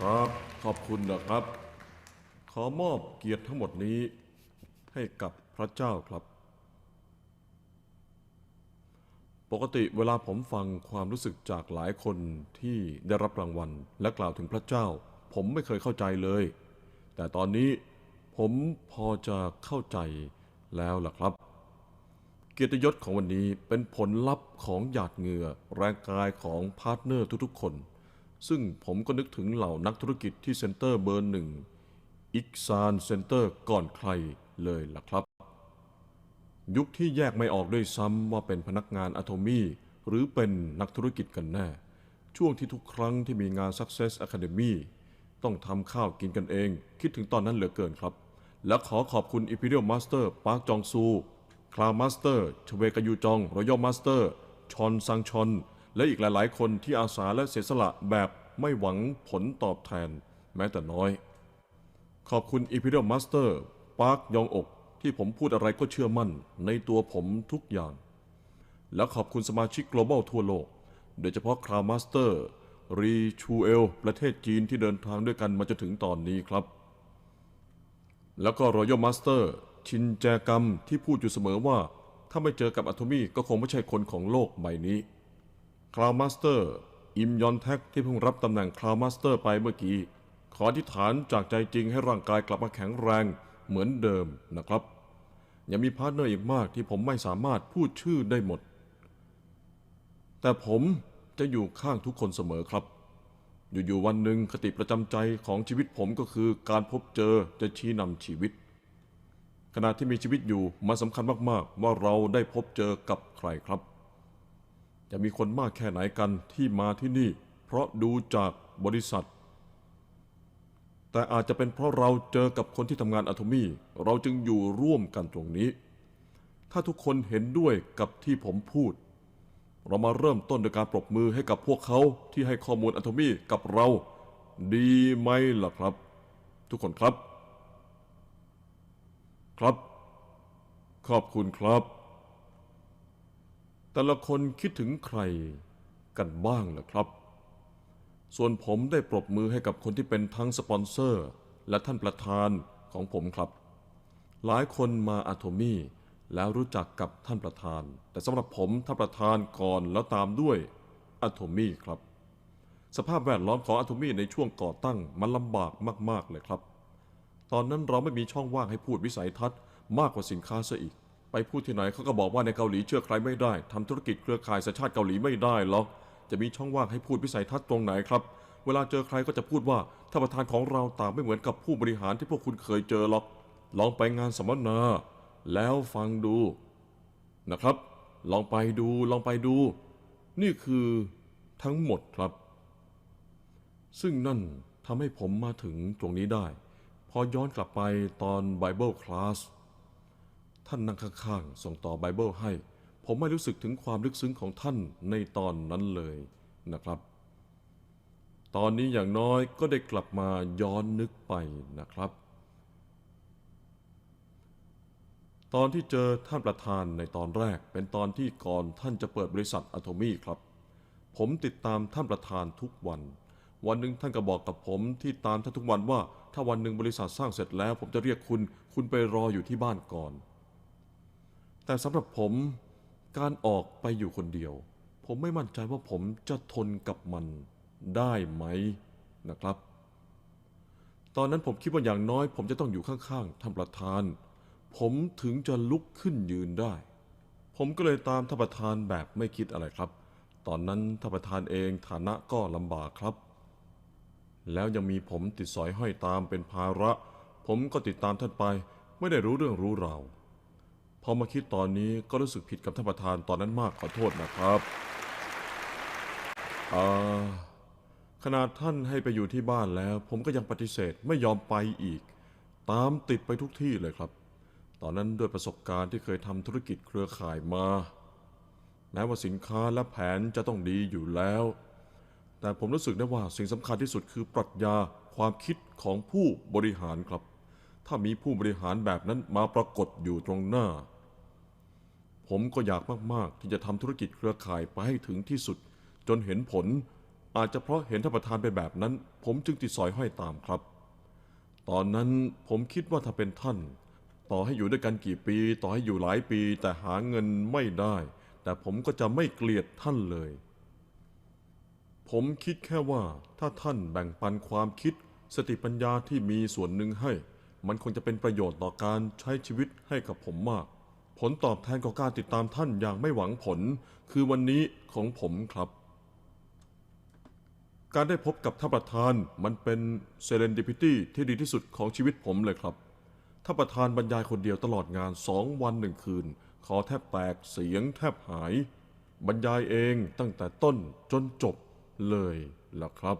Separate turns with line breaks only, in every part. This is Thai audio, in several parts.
ครับ ขอบคุณนะครับ ขอมอบเกียรติทั้งหมดนี้ให้กับพระเจ้าครับ ปกติเวลาผมฟังความรู้สึกจากหลายคนที่ได้รับรางวัล และกล่าวถึงพระเจ้า ผมไม่เคยเข้าใจเลย แต่ตอนนี้ผมพอจะเข้าใจแล้วล่ะครับ เกียรติยศของวันนี้เป็นผลลัพธ์ของหยาดเหงื่อแรงกายของพาร์ทเนอร์ทุกๆคน ซึ่งผมก็นึกถึงเหล่านักธุรกิจที่เซ็นเตอร์เบอร์หนึ่งอิกซานเซ็นเตอร์ก่อนใครเลยล่ะครับ ยุคที่แยกไม่ออกด้วยซ้ำว่าเป็นพนักงานอะโทมี่หรือเป็นนักธุรกิจกันแน่ ช่วงที่ทุกครั้งที่มีงาน Success Academy ต้องทำข้าวกินกันเอง คิดถึงตอนนั้นเหลือเกินครับ และขอขอบคุณ Imperial Master ปาร์คจองซูคลามาสเตอร์ชเวกายูจองรอยัลมาสเตอร์ชอนซังชอน และอีกหลายๆ คนที่อาสาและเสียสละแบบไม่หวังผลตอบแทนแม้แต่น้อย ขอบคุณ Imperial Master ปาร์คยองอกที่ผมพูดอะไรก็เชื่อมั่นในตัวผมทุกอย่าง และขอบคุณสมาชิก global ทั่วโลก โดยเฉพาะคราวมาสเตอร์รีชูเอล ประเทศจีนที่เดินทางด้วยกันมาจนถึงตอนนี้ครับ แล้วก็รอยัลมาสเตอร์ชินแจกรรมที่พูดอยู่เสมอว่า ถ้าไม่เจอกับอะโทมี่ก็คงไม่ใช่คนของโลกใบนี้ คลาวมาสเตอร์ อิมยอนแท็กที่เพิ่งรับตำแหน่งคลาวมาสเตอร์ไปเมื่อกี้ ขออธิษฐานจากใจจริงให้ร่างกายกลับมาแข็งแรงเหมือนเดิมนะครับ ยังมีพาร์ทเนอร์อีกมากที่ผมไม่สามารถพูดชื่อได้หมด แต่ผมจะอยู่ข้างทุกคนเสมอครับ อยู่ๆวันหนึ่งคติประจำใจของชีวิตผมก็คือการพบเจอจะชี้นำชีวิต ขณะที่มีชีวิตอยู่มันสำคัญมากๆ ว่าเราได้พบเจอกับใครครับ จะมีคนมากแค่ไหนกันที่มาที่นี่ เพราะดูจากบริษัท แต่อาจจะเป็นเพราะเราเจอกับคนที่ทำงานอะโทมี่เราจึงอยู่ร่วมกันตรงนี้ ถ้าทุกคนเห็นด้วยกับที่ผมพูด เรามาเริ่มต้นโดยการปรบมือให้กับพวกเขาที่ให้ข้อมูลอะโทมี่กับเรา ดีไหมล่ะครับ ทุกคนครับ ครับ ขอบคุณครับ แต่ละคนคิดถึงใครกันบ้างล่ะครับ ส่วนผมได้ปรบมือให้กับคนที่เป็นทั้งสปอนเซอร์ และท่านประธานของผมครับ หลายคนมาอะโทมี่แล้วรู้จักกับท่านประธาน แต่สำหรับผมท่านประธานก่อนแล้วตามด้วยอะโทมี่ครับ สภาพแวดล้อมของอะโทมี่ในช่วงก่อตั้งมันลำบากมาก ๆ เลยครับ ตอนนั้นเราไม่มีช่องว่างให้พูดวิสัยทัศน์มากกว่าสินค้าซะอีก ไปพูดที่ไหนเขาก็บอกว่าในเกาหลีเชื่อใครไม่ได้ทำธุรกิจเครือข่ายสัญชาติเกาหลีไม่ได้หรอกจะมีช่องว่างให้พูดวิสัยทัศน์ตรงไหนครับ เวลาเจอใครก็จะพูดว่าท่านประธานของเราต่างไม่เหมือนกับผู้บริหารที่พวกคุณเคยเจอหรอก ลองไปงานสัมมนา แล้วฟังดูนะครับ ลองไปดูลองไปดู นี่คือทั้งหมดครับ ซึ่งนั่นทำให้ผมมาถึงตรงนี้ได้ พอย้อนกลับไปตอน Bible Class ท่านนั่งข้างๆส่งต่อไบเบิลให้ ผมไม่รู้สึกถึงความลึกซึ้งของท่านในตอนนั้นเลยนะครับ ตอนนี้อย่างน้อยก็ได้กลับมาย้อนนึกไปนะครับ ตอนที่เจอท่านประธานในตอนแรกเป็นตอนที่ก่อนท่านจะเปิดบริษัทอะโทมี่ครับ ผมติดตามท่านประธานทุกวัน วันหนึ่งท่านก็บอกกับผมที่ตามท่านทุกวันว่า ถ้าวันหนึ่งบริษัทสร้างเสร็จแล้ว ผมจะเรียกคุณ คุณไปรออยู่ที่บ้านก่อน แต่สำหรับผมการออกไปอยู่คนเดียว ผมไม่มั่นใจว่าผมจะทนกับมันได้ไหมนะครับ ตอนนั้นผมคิดว่าอย่างน้อย ผมจะต้องอยู่ข้างๆท่านประธาน ผมถึงจะลุกขึ้นยืนได้ ผมก็เลยตามท่านประธานแบบไม่คิดอะไรครับ ตอนนั้นท่านประธานเองฐานะก็ลำบากครับ แล้วยังมีผมติดสอยห้อยตามเป็นภาระ ผมก็ติดตามท่านไป ไม่ได้รู้เรื่องรู้ราว พอมาคิดตอนนี้ก็รู้สึกผิดกับท่านประธานตอนนั้นมากขอโทษนะครับอ่าขนาดท่านให้ไปอยู่ที่บ้านแล้ว ผมก็ยังปฏิเสธไม่ยอมไปอีก ตามติดไปทุกที่เลยครับ ตอนนั้นด้วยประสบการณ์ที่เคยทำธุรกิจเครือข่ายมา แม้ว่าสินค้าและแผนจะต้องดีอยู่แล้ว แต่ผมรู้สึกได้ว่าสิ่งสำคัญที่สุดคือปรัชญาความคิดของผู้บริหารครับ ถ้ามีผู้บริหารแบบนั้นมาปรากฏอยู่ตรงหน้า ผมก็อยากมากๆ ที่จะทำธุรกิจเครือข่ายไปให้ถึงที่สุด จนเห็นผล อาจจะเพราะเห็นท่านประธานเป็นแบบนั้น ผมจึงติดสอยห้อยตามครับ ตอนนั้นผมคิดว่าถ้าเป็นท่าน ต่อให้อยู่ด้วยกันกี่ปี ต่อให้อยู่หลายปี แต่หาเงินไม่ได้ แต่ผมก็จะไม่เกลียดท่านเลย ผมคิดแค่ว่าถ้าท่านแบ่งปันความคิด สติปัญญาที่มีส่วนหนึ่งให้ มันคงจะเป็นประโยชน์ต่อการใช้ชีวิตให้กับผมมาก ผลตอบแทนของการติดตามท่านอย่างไม่หวังผล คือวันนี้ของผมครับ การได้พบกับท่านประธานมันเป็นเซเลนดิพิตี้ที่ดีที่สุดของชีวิตผมเลยครับท่านประธานบรรยายคนเดียวตลอดงานสองวันหนึ่งคืน คอแทบแตกเสียงแทบหาย บรรยายเองตั้งแต่ต้นจนจบเลยล่ะครับ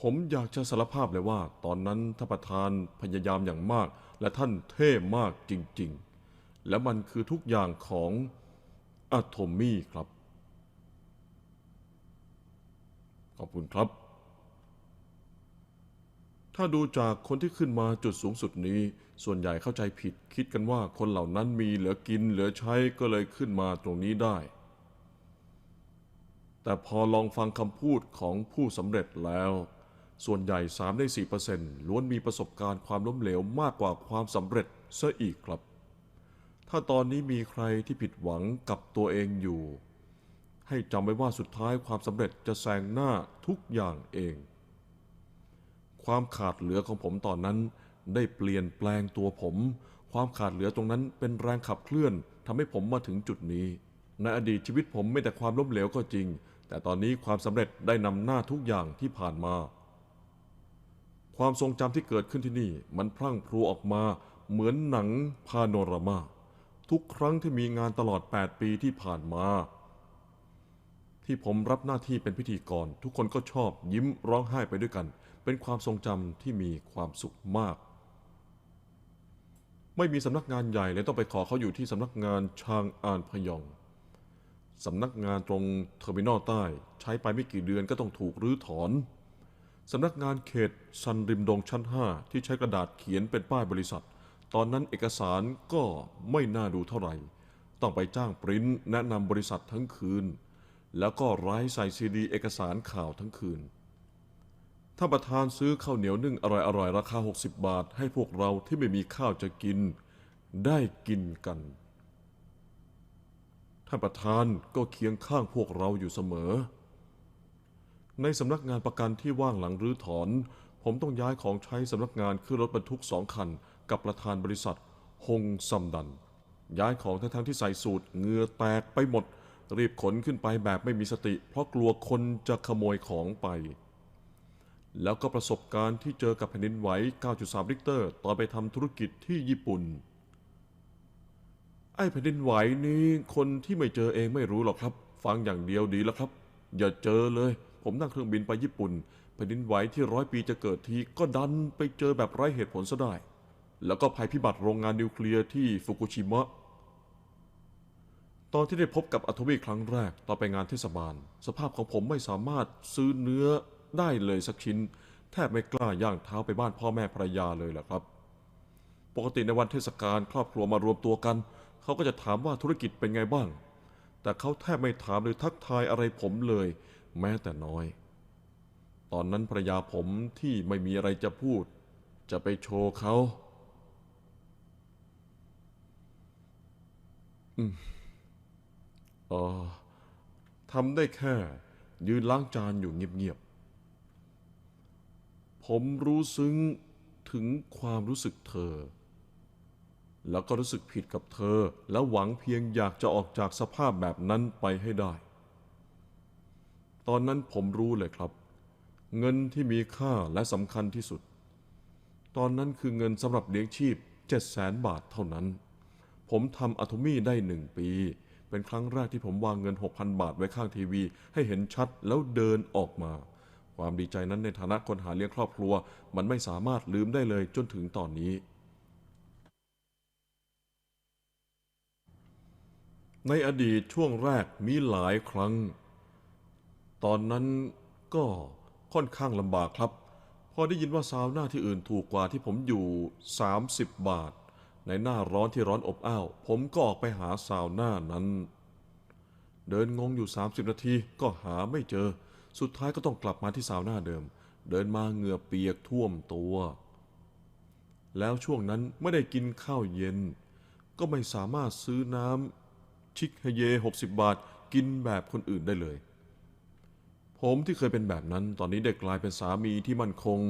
ผมอยากจะสารภาพเลยว่า ตอนนั้นท่านประธานพยายามอย่างมาก และท่านเท่มากจริงๆ และมันคือทุกอย่างของอะโทมี่ครับ ขอบคุณครับ ถ้าดูจากคนที่ขึ้นมาจุดสูงสุดนี้ ส่วนใหญ่เข้าใจผิด คิดกันว่าคนเหล่านั้นมีเหลือกินเหลือใช้ก็เลยขึ้นมาตรงนี้ได้แต่พอลองฟังคำพูดของผู้สำเร็จแล้ว ส่วนใหญ่ 3 ใน 4%ล้วนมีประสบการณ์ความล้มเหลวมากกว่าความสำเร็จซะอีกครับ ถ้าตอนนี้มีใครที่ผิดหวังกับตัวเองอยู่ ให้จำไว้ว่าสุดท้ายความสำเร็จจะแซงหน้าทุกอย่างเอง ความขาดเหลือของผมตอนนั้น ได้เปลี่ยนแปลงตัวผม ความขาดเหลือตรงนั้นเป็นแรงขับเคลื่อนทำให้ผมมาถึงจุดนี้ ในอดีตชีวิตผมไม่แต่ความล้มเหลวก็จริง แต่ตอนนี้ความสำเร็จได้นำหน้าทุกอย่างที่ผ่านมา ความทรงจำที่เกิดขึ้นที่นี่ มันพรั่งพรูออกมาเหมือนหนังพาโนรามา ทุกครั้งที่มีงานตลอด 8 ปีที่ผ่านมา ที่ผมรับหน้าที่เป็นพิธีกร ทุกคนก็ชอบยิ้มร้องไห้ไปด้วยกัน เป็นความทรงจำที่มีความสุขมาก ไม่มีสำนักงานใหญ่เลยต้องไปขอเขาอยู่ที่สำนักงานชางอานพยองสำนักงานตรงเทอร์มินอลใต้ ใช้ไปไม่กี่เดือนก็ต้องถูกรื้อถอน สำนักงานเขตซันริมดงชั้น 5 ที่ใช้กระดาษเขียนเป็นป้ายบริษัท ตอนนั้นเอกสารก็ไม่น่าดูเท่าไหร่ ต้องไปจ้างปริ้นแนะนำบริษัททั้งคืน แล้วก็ร้ายใส่ซีดีเอกสารข่าวทั้งคืนถ้าประธานซื้อข้าวเหนียวนึ่งอร่อยๆราคา 60 บาท ให้พวกเราที่ไม่มีข้าวจะกิน ได้กินกันท่านประธานก็เคียงข้างพวกเราอยู่เสมอ ในสำนักงานประกันที่ว่างหลังรื้อถอน ผมต้องย้ายของใช้สำนักงานขึ้นรถบรรทุกสองคัน กับประธานบริษัทฮงซัมดัน ย้ายของทั้งๆที่ใส่สูตรเหงื่อแตกไปหมด รีบขนขึ้นไปแบบไม่มีสติ เพราะกลัวคนจะขโมยของไป แล้วก็ประสบการณ์ที่เจอกับแผ่นดินไหว 9.3 ริกเตอร์ ตอนไปทำธุรกิจที่ญี่ปุ่น ไอ้แผ่นดินไหวนี้คนที่ไม่เจอเองไม่รู้หรอกครับ ฟังอย่างเดียวดีแล้วครับ อย่าเจอเลย ผมนั่งเครื่องบินไปญี่ปุ่นแผ่นดินไหวที่ร้อยปีจะเกิดทีก็ดันไปเจอแบบไร้เหตุผลซะได้ แล้วก็ภัยพิบัติโรงงานนิวเคลียร์ที่ฟุกุชิมะ ตอนที่ได้พบกับอะโทมิครั้งแรกตอนไปงานเทศบาล สภาพของผมไม่สามารถซื้อเนื้อได้เลยสักชิ้น แทบไม่กล้าย่างเท้าไปบ้านพ่อแม่ภรรยาเลยแหละครับ ปกติในวันเทศกาลครอบครัวมารวมตัวกัน เขาก็จะถามว่าธุรกิจเป็นไงบ้างแต่เขาแทบไม่ถามหรือทักทายอะไรผมเลย แม้แต่น้อย ตอนนั้นภรรยาผมที่ไม่มีอะไรจะพูด จะไปโชว์เขาอืมเออทำได้แค่ ยืนล้างจานอยู่เงียบๆ ผมรู้ซึ้งถึงความรู้สึกเธอ แล้วก็รู้สึกผิดกับเธอ และหวังเพียงอยากจะออกจากสภาพแบบนั้นไปให้ได้ ตอนนั้นผมรู้เลยครับ เงินที่มีค่าและสำคัญที่สุด ตอนนั้นคือเงินสำหรับเลี้ยงชีพ7 0 0 0 0 0บาทเท่านั้น ผมทำอะโทมี่ได้หนึ่งปี เป็นครั้งแรกที่ผมวางเงิน 6,000 บาทไว้ข้างทีวี ให้เห็นชัดแล้วเดินออกมา ความดีใจนั้นในฐานะคนหาเลี้ยงครอบครัว มันไม่สามารถลืมได้เลยจนถึงตอนนี้ในอดีตช่วงแรกมีหลายครั้ง ตอนนั้นก็ค่อนข้างลำบากครับ พอได้ยินว่าซาวน่าที่อื่นถูกกว่าที่ผมอยู่ 30 บาท ในหน้าร้อนที่ร้อนอบอ้าว ผมก็ออกไปหาซาวน่านั้น เดินงงอยู่ 30 นาทีก็หาไม่เจอ สุดท้ายก็ต้องกลับมาที่ซาวน่าเดิม เดินมาเหงื่อเปียกท่วมตัว แล้วช่วงนั้นไม่ได้กินข้าวเย็น ก็ไม่สามารถซื้อน้ำชิคเฮเย 60 บาทกินแบบคนอื่นได้เลย ผมที่เคยเป็นแบบนั้น ตอนนี้ได้กลายเป็นสามีที่มั่นคง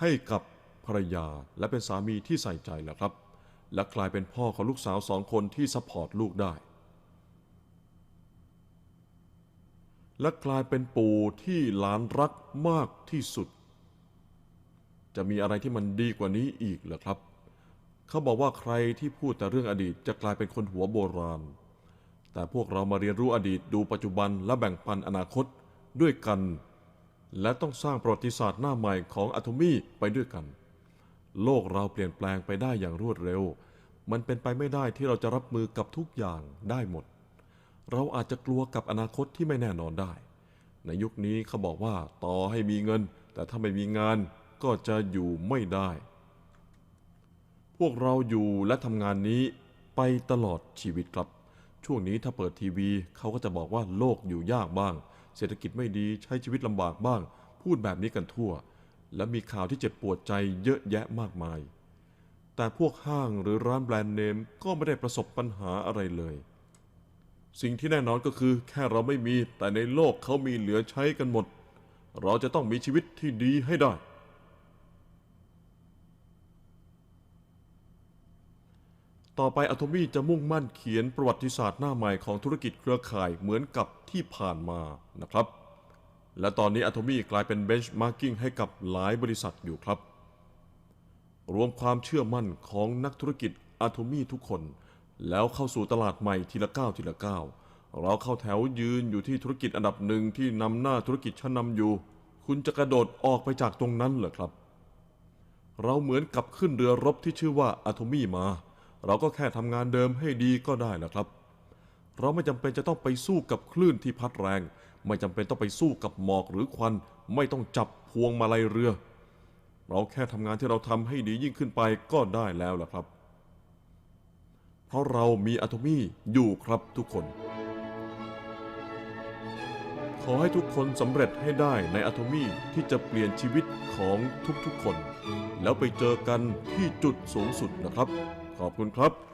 ให้กับภรรยาและเป็นสามีที่ใส่ใจแล้วครับ และกลายเป็นพ่อของลูกสาวสองคนที่ซัพพอร์ตลูกได้ และกลายเป็นปู่ที่หลานรักมากที่สุด จะมีอะไรที่มันดีกว่านี้อีกเหรอครับ เขาบอกว่าใครที่พูดแต่เรื่องอดีตจะกลายเป็นคนหัวโบราณ แต่พวกเรามาเรียนรู้อดีตดูปัจจุบันและแบ่งปันอนาคต ด้วยกัน และต้องสร้างประวัติศาสตร์หน้าใหม่ของอะโทมี่ไปด้วยกัน โลกเราเปลี่ยนแปลงไปได้อย่างรวดเร็ว มันเป็นไปไม่ได้ที่เราจะรับมือกับทุกอย่างได้หมด เราอาจจะกลัวกับอนาคตที่ไม่แน่นอนได้ ในยุคนี้เขาบอกว่าต่อให้มีเงิน แต่ถ้าไม่มีงานก็จะอยู่ไม่ได้ พวกเราอยู่และทำงานนี้ไปตลอดชีวิตครับ ช่วงนี้ถ้าเปิดทีวีเขาก็จะบอกว่าโลกอยู่ยากบ้าง เศรษฐกิจไม่ดีใช้ชีวิตลำบากบ้าง พูดแบบนี้กันทั่ว และมีข่าวที่เจ็บปวดใจเยอะแยะมากมาย แต่พวกห้างหรือร้านแบรนด์เนมก็ไม่ได้ประสบปัญหาอะไรเลย สิ่งที่แน่นอนก็คือแค่เราไม่มีแต่ในโลกเขามีเหลือใช้กันหมด เราจะต้องมีชีวิตที่ดีให้ได้ ต่อไปอะโทมี่จะมุ่งมั่นเขียนประวัติศาสตร์หน้าใหม่ของธุรกิจเครือข่ายเหมือนกับที่ผ่านมานะครับ และตอนนี้อะโทมี่กลายเป็นเบนช์มาร์กิ้งให้กับหลายบริษัทอยู่ครับ รวมความเชื่อมั่นของนักธุรกิจอะโทมี่ทุกคน แล้วเข้าสู่ตลาดใหม่ทีละก้าวทีละก้าวเราเข้าแถวยืนอยู่ที่ธุรกิจอันดับหนึ่งที่นำหน้าธุรกิจชั้นนำอยู่ คุณจะกระโดดออกไปจากตรงนั้นเหรอครับ เราเหมือนกับขึ้นเรือรบที่ชื่อว่าอะโทมี่มา เราก็แค่ทำงานเดิมให้ดีก็ได้นะครับ เราไม่จำเป็นจะต้องไปสู้กับคลื่นที่พัดแรง ไม่จำเป็นต้องไปสู้กับหมอกหรือควัน ไม่ต้องจับพวงมาลัยเรือ เราแค่ทำงานที่เราทำให้ดียิ่งขึ้นไปก็ได้แล้วล่ะครับ เพราะเรามีอะโทมี่อยู่ครับทุกคน ขอให้ทุกคนสำเร็จให้ได้ในอะโทมี่ที่จะเปลี่ยนชีวิตของทุกๆคน แล้วไปเจอกันที่จุดสูงสุดนะครับ ขอบคุณครับ